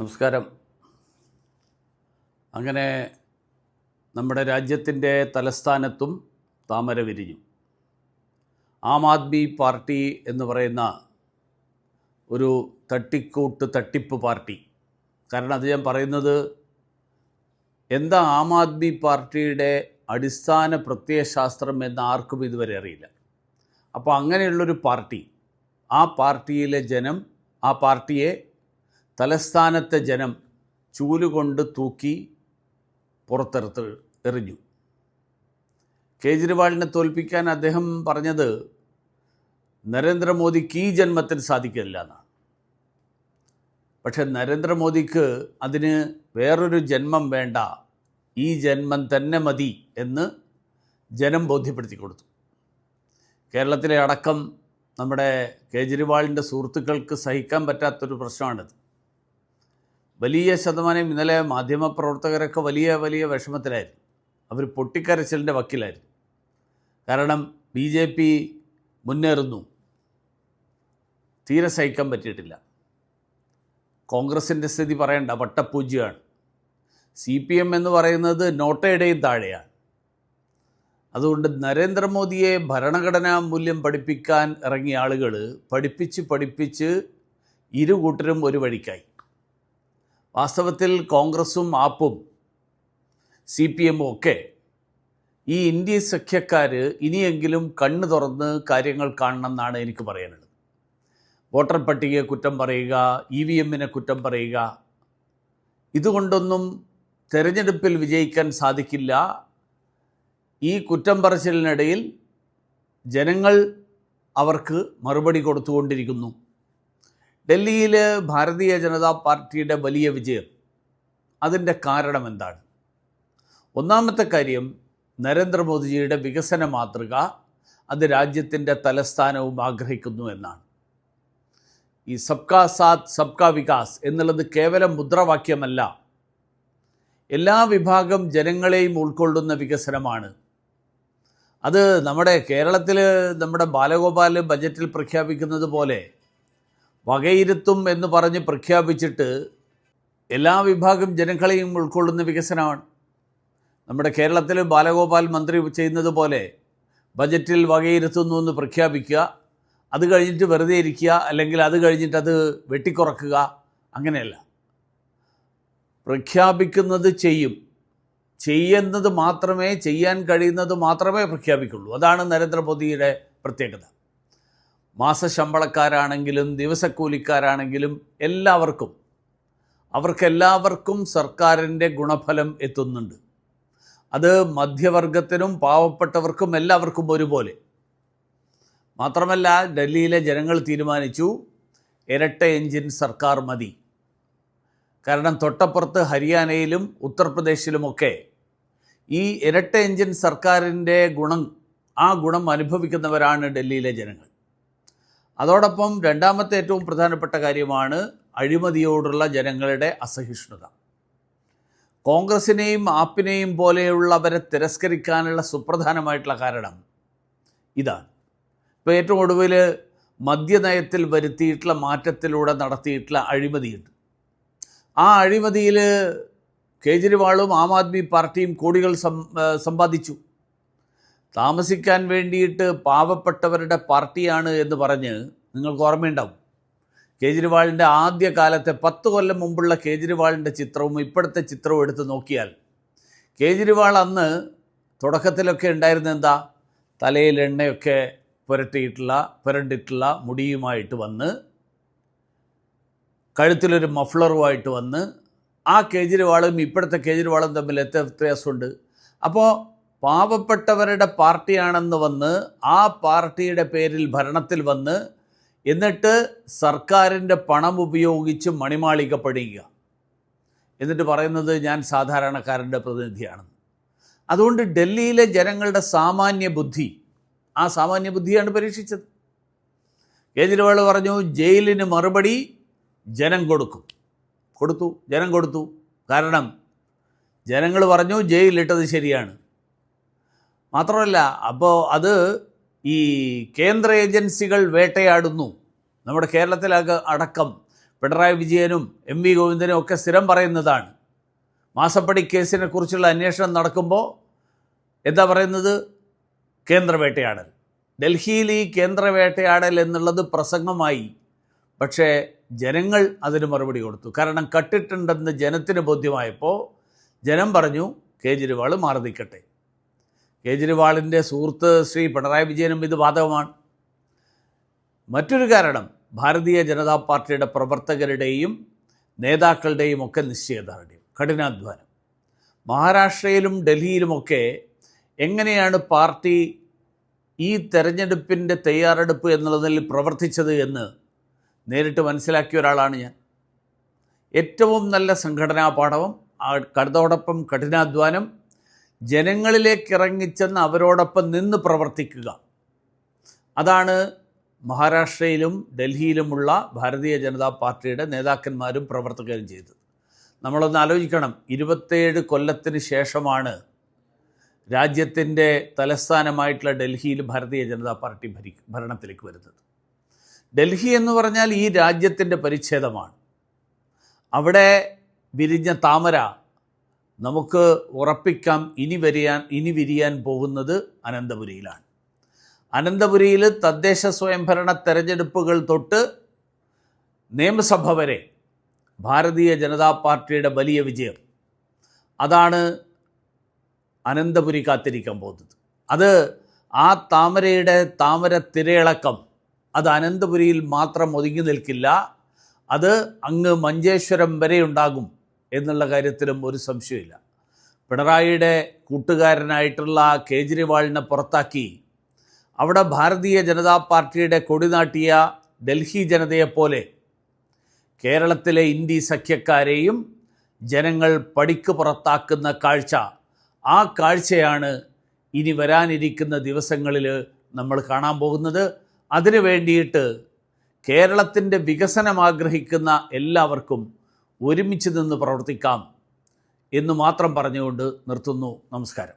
നമസ്കാരം. അങ്ങനെ നമ്മുടെ രാജ്യത്തിന്റെ തലസ്ഥാനത്തും താമര വിരിഞ്ഞു. ആം ആദ്മി പാർട്ടി എന്ന് പറയുന്ന ഒരു തട്ടിക്കൂട്ട് തട്ടിപ്പ് പാർട്ടി. കാരണം അത് ഞാൻ പറയുന്നത് എന്താ ആം ആദ്മി പാർട്ടിയുടെ അടിസ്ഥാന പ്രത്യയശാസ്ത്രം എന്ന് ആർക്കും ഇതുവരെ അറിയില്ല. അപ്പോൾ അങ്ങനെയുള്ളൊരു പാർട്ടി ആ പാർട്ടിയിലെ ജനം ആ പാർട്ടിയെ തലസ്ഥാനത്തെ ജനം ചൂലുകൊണ്ട് തൂക്കി പുറത്തെടുത്ത് എറിഞ്ഞു. കേജ്രിവാളിനെ തോൽപ്പിക്കാൻ അദ്ദേഹം പറഞ്ഞത് നരേന്ദ്രമോദിക്ക് ഈ ജന്മത്തിൽ സാധിക്കില്ല എന്നാണ്. പക്ഷെ നരേന്ദ്രമോദിക്ക് അതിന് വേറൊരു ജന്മം വേണ്ട ഈ ജന്മം തന്നെ മതി എന്ന് ജനം ബോധ്യപ്പെടുത്തി കൊടുത്തു. കേരളത്തിലെ അടക്കം നമ്മുടെ കേജ്രിവാളിന്റെ സുഹൃത്തുക്കൾക്ക് സഹിക്കാൻ പറ്റാത്തൊരു പ്രശ്നമാണിത്. വലിയ ശതമാനം ഇന്നലെ മാധ്യമപ്രവർത്തകരൊക്കെ വലിയ വലിയ വിഷമത്തിലായിരുന്നു. അവർ പൊട്ടിക്കരച്ചിലിന്റെ വക്കിലായിരുന്നു. കാരണം ബി ജെ പി മുന്നേറുന്നു. തീരെ സഹിക്കാൻ പറ്റിയിട്ടില്ല. കോൺഗ്രസിന്റെ സ്ഥിതി പറയണ്ട വട്ടപ്പൂജ്യമാണ്. സി പി എം എന്ന് പറയുന്നത് നോട്ടയുടെയും താഴെയാണ്. അതുകൊണ്ട് നരേന്ദ്രമോദിയെ ഭരണഘടനാ മൂല്യം പഠിപ്പിക്കാൻ ഇറങ്ങിയ ആളുകൾ പഠിപ്പിച്ച് പഠിപ്പിച്ച് ഇരു കൂട്ടരും ഒരു വഴിക്കായി. വാസ്തവത്തിൽ കോൺഗ്രസും ആപ്പും സി പി എമ്മും ഒക്കെ ഈ ഇന്ത്യ സഖ്യക്കാർ ഇനിയെങ്കിലും കണ്ണു തുറന്ന് കാര്യങ്ങൾ കാണണം എന്നാണ് എനിക്ക് പറയാനുള്ളത്. വോട്ടർ പട്ടികയെ കുറ്റം പറയുക ഇ വി എമ്മിനെ കുറ്റം പറയുക ഇതുകൊണ്ടൊന്നും തെരഞ്ഞെടുപ്പിൽ വിജയിക്കാൻ സാധിക്കില്ല. ഈ കുറ്റം പറച്ചിലിനിടയിൽ ജനങ്ങൾ അവർക്ക് മറുപടി കൊടുത്തുകൊണ്ടിരിക്കുന്നു. ഡൽഹിയിൽ ഭാരതീയ ജനതാ പാർട്ടിയുടെ വലിയ വിജയം. അതിന്റെ കാരണം എന്താണ്? ഒന്നാമത്തെ കാര്യം നരേന്ദ്രമോദിജിയുടെ വികസന മാതൃക അത് രാജ്യത്തിന്റെ തലസ്ഥാനവും ആഗ്രഹിക്കുന്നു എന്നാണ്. ഈ സബ്കാ സാത്ത് സബ്കാ വികാസ് എന്നുള്ളത് കേവലം മുദ്രാവാക്യമല്ല. എല്ലാ വിഭാഗം ജനങ്ങളെയും ഉൾക്കൊള്ളുന്ന വികസനമാണ്. അത് നമ്മുടെ കേരളത്തിൽ നമ്മുടെ ബാലഗോപാൽ ബജറ്റിൽ പ്രഖ്യാപിക്കുന്നത് പോലെ വകയിരുത്തും എന്ന് പറഞ്ഞ് പ്രഖ്യാപിച്ചിട്ട് എല്ലാ വിഭാഗം ജനങ്ങളെയും ഉൾക്കൊള്ളുന്ന വികസനമാണ്. നമ്മുടെ കേരളത്തിൽ ബാലഗോപാൽ മന്ത്രി ചെയ്യുന്നത് പോലെ ബജറ്റിൽ വകയിരുത്തുന്നു എന്ന് പ്രഖ്യാപിക്കുക അത് കഴിഞ്ഞിട്ട് വെറുതെ ഇരിക്കുക അല്ലെങ്കിൽ അത് കഴിഞ്ഞിട്ട് അത് വെട്ടിക്കുറക്കുക അങ്ങനെയല്ല. പ്രഖ്യാപിക്കുന്നത് ചെയ്യും. ചെയ്യുന്നത് മാത്രമേ ചെയ്യാൻ കഴിയുന്നത് മാത്രമേ പ്രഖ്യാപിക്കുള്ളൂ. അതാണ് നരേന്ദ്രമോദിയുടെ പ്രത്യേകത. മാസശമ്പളക്കാരാണെങ്കിലും ദിവസക്കൂലിക്കാരാണെങ്കിലും എല്ലാവർക്കും അവർക്കെല്ലാവർക്കും സർക്കാരിന്റെ ഗുണഫലം എത്തുന്നുണ്ട്. അത് മധ്യവർഗത്തിനും പാവപ്പെട്ടവർക്കും എല്ലാവർക്കും ഒരുപോലെ. മാത്രമല്ല ഡൽഹിയിലെ ജനങ്ങൾ തീരുമാനിച്ചു ഇരട്ട എഞ്ചിൻ സർക്കാർ മതി. കാരണം തൊട്ടപ്പുറത്ത് ഹരിയാനയിലും ഉത്തർപ്രദേശിലുമൊക്കെ ഈ ഇരട്ട എഞ്ചിൻ സർക്കാരിന്റെ ഗുണം ആ ഗുണം അനുഭവിക്കുന്നവരാണ് ഡൽഹിയിലെ ജനങ്ങൾ. അതോടൊപ്പം രണ്ടാമത്തെ ഏറ്റവും പ്രധാനപ്പെട്ട കാര്യമാണ് അഴിമതിയോടുള്ള ജനങ്ങളുടെ അസഹിഷ്ണുത. കോൺഗ്രസിനെയും ആപ്പിനെയും പോലെയുള്ളവരെ തിരസ്കരിക്കാനുള്ള സുപ്രധാനമായിട്ടുള്ള കാരണം ഇതാണ്. ഇപ്പോൾ ഏറ്റവും ഒടുവിൽ മദ്യനയത്തിൽ വരുത്തിയിട്ടുള്ള മാറ്റത്തിലൂടെ നടത്തിയിട്ടുള്ള അഴിമതിയുണ്ട്. ആ അഴിമതിയിൽ കേജ്രിവാളും ആം ആദ്മി പാർട്ടിയും കോടികൾ സമ്പാദിച്ചു. താമസിക്കാൻ വേണ്ടിയിട്ട് പാവപ്പെട്ടവരുടെ പാർട്ടിയാണ് എന്ന് പറഞ്ഞ് നിങ്ങൾക്ക് ഓർമ്മയുണ്ടാവും. കേജ്രിവാളിന്റെ ആദ്യ കാലത്തെ പത്ത് കൊല്ലം മുമ്പുള്ള കേജ്രിവാളിന്റെ ചിത്രവും ഇപ്പോഴത്തെ ചിത്രവും എടുത്ത് നോക്കിയാൽ കേജ്രിവാൾ അന്ന് തുടക്കത്തിലൊക്കെ ഉണ്ടായിരുന്ന എന്താ? തലയിൽ എണ്ണയൊക്കെ പുരട്ടിയിട്ടുള്ള പുരണ്ടിട്ടുള്ള മുടിയുമായിട്ട് വന്ന് കഴുത്തിലൊരു മഫ്ലറുമായിട്ട് വന്ന് ആ കേജ്രിവാളും ഇപ്പോഴത്തെ കേജ്രിവാളും തമ്മിൽ എത്ര വ്യത്യാസമുണ്ട്? അപ്പോൾ പാവപ്പെട്ടവരുടെ പാർട്ടിയാണെന്ന് വന്ന് ആ പാർട്ടിയുടെ പേരിൽ ഭരണത്തിൽ വന്ന് എന്നിട്ട് സർക്കാരിന്റെ പണം ഉപയോഗിച്ച് മണിമാളിക പണിയുക എന്നിട്ട് പറയുന്നത് ഞാൻ സാധാരണക്കാരന്റെ പ്രതിനിധിയാണെന്ന്. അതുകൊണ്ട് ഡൽഹിയിലെ ജനങ്ങളുടെ സാമാന്യ ബുദ്ധി ആ സാമാന്യ ബുദ്ധിയാണ് പരീക്ഷിച്ചത്. കേജ്രിവാൾ പറഞ്ഞു ജയിലിന് മറുപടി ജനം കൊടുക്കും. കൊടുത്തു ജനം കൊടുത്തു. കാരണം ജനങ്ങൾ പറഞ്ഞു ജയിലിട്ടത് ശരിയാണ്. മാത്രമല്ല അപ്പോൾ അത് ഈ കേന്ദ്ര ഏജൻസികൾ വേട്ടയാടുന്നു. നമ്മുടെ കേരളത്തിലക അടക്കം പിണറായി വിജയനും എം വി ഗോവിന്ദനും ഒക്കെ സ്ഥിരം പറയുന്നതാണ്. മാസപ്പടി കേസിനെ കുറിച്ചുള്ള അന്വേഷണം നടക്കുമ്പോൾ എന്താ പറയുന്നത്? കേന്ദ്രവേട്ടയാടൽ ഡൽഹിയിൽ ഈ കേന്ദ്രവേട്ടയാടൽ എന്നുള്ളത് പ്രസംഗമായി. പക്ഷേ ജനങ്ങൾ അതിന് മറുപടി കൊടുത്തു. കാരണം കട്ടിട്ടുണ്ടെന്ന് ജനത്തിന് ബോധ്യമായപ്പോൾ ജനം പറഞ്ഞു കേജ്രിവാൾ മാറി നിൽക്കട്ടെ. കേജ്രിവാളിന്റെ സുഹൃത്ത് ശ്രീ പിണറായി വിജയനും ഇത് ബാധകമാണ്. മറ്റൊരു കാരണം ഭാരതീയ ജനതാ പാർട്ടിയുടെ പ്രവർത്തകരുടെയും നേതാക്കളുടെയും ഒക്കെ നിശ്ചയദാർഢ്യം കഠിനാധ്വാനം. മഹാരാഷ്ട്രയിലും ഡൽഹിയിലുമൊക്കെ എങ്ങനെയാണ് പാർട്ടി ഈ തെരഞ്ഞെടുപ്പിന്റെ തയ്യാറെടുപ്പ് എന്നുള്ളതിൽ പ്രവർത്തിച്ചത് എന്ന് നേരിട്ട് മനസ്സിലാക്കിയ ഒരാളാണ് ഞാൻ. ഏറ്റവും നല്ല സംഘടനാ പാഠവും കടുതോടൊപ്പം കഠിനാധ്വാനം ജനങ്ങളിലേക്ക് ഇറങ്ങിച്ചെന്ന് അവരോടൊപ്പം നിന്ന് പ്രവർത്തിക്കുക. അതാണ് മഹാരാഷ്ട്രയിലും ഡൽഹിയിലുമുള്ള ഭാരതീയ ജനതാ പാർട്ടിയുടെ നേതാക്കന്മാരും പ്രവർത്തകരും ചെയ്തത്. നമ്മളൊന്ന് ആലോചിക്കണം. ഇരുപത്തേഴ് കൊല്ലത്തിന് ശേഷമാണ് രാജ്യത്തിന്റെ തലസ്ഥാനമായിട്ടുള്ള ഡൽഹിയിൽ ഭാരതീയ ജനതാ പാർട്ടി ഭരി ഭരണത്തിലേക്ക് വരുന്നത്. ഡൽഹി എന്ന് പറഞ്ഞാൽ ഈ രാജ്യത്തിന്റെ പരിച്ഛേദമാണ്. അവിടെ വിരിഞ്ഞ താമര നമുക്ക് ഉറപ്പിക്കാം ഇനി വരിയാൻ ഇനി വിരിയാൻ പോകുന്നത് അനന്തപുരിയിലാണ്. അനന്തപുരിയിൽ തദ്ദേശ സ്വയംഭരണ തെരഞ്ഞെടുപ്പുകൾ തൊട്ട് നിയമസഭ വരെ ഭാരതീയ ജനതാ പാർട്ടിയുടെ വലിയ വിജയം. അതാണ് അനന്തപുരി കാത്തിരിക്കാൻ പോകുന്നത്. അത് ആ താമരയുടെ താമര തിരയിളക്കം അത് അനന്തപുരിയിൽ മാത്രം ഒതുങ്ങി നിൽക്കില്ല. അത് അങ്ങ് മഞ്ചേശ്വരം വരെ ഉണ്ടാകും. എന്നുള്ള കാര്യത്തിലും ഒരു സംശയമില്ല. പിണറായിയുടെ കൂട്ടുകാരനായിട്ടുള്ള കേജ്രിവാളിനെ പുറത്താക്കി അവിടെ ഭാരതീയ ജനതാ പാർട്ടിയുടെ കൊടിനാട്ടിയ ഡൽഹി ജനതയെപ്പോലെ കേരളത്തിലെ ഇന്ത്യ സഖ്യക്കാരെയും ജനങ്ങൾ പടിക്ക് പുറത്താക്കുന്ന കാഴ്ച ആ കാഴ്ചയാണ് ഇനി വരാനിരിക്കുന്ന ദിവസങ്ങളിൽ നമ്മൾ കാണാൻ പോകുന്നത്. അതിനു വേണ്ടിയിട്ട് കേരളത്തിന്റെ വികസനം ആഗ്രഹിക്കുന്ന എല്ലാവർക്കും ഒരുമിച്ച് നിന്ന് പ്രവർത്തിക്കാം എന്ന് മാത്രം പറഞ്ഞുകൊണ്ട് നിർത്തുന്നു. നമസ്കാരം.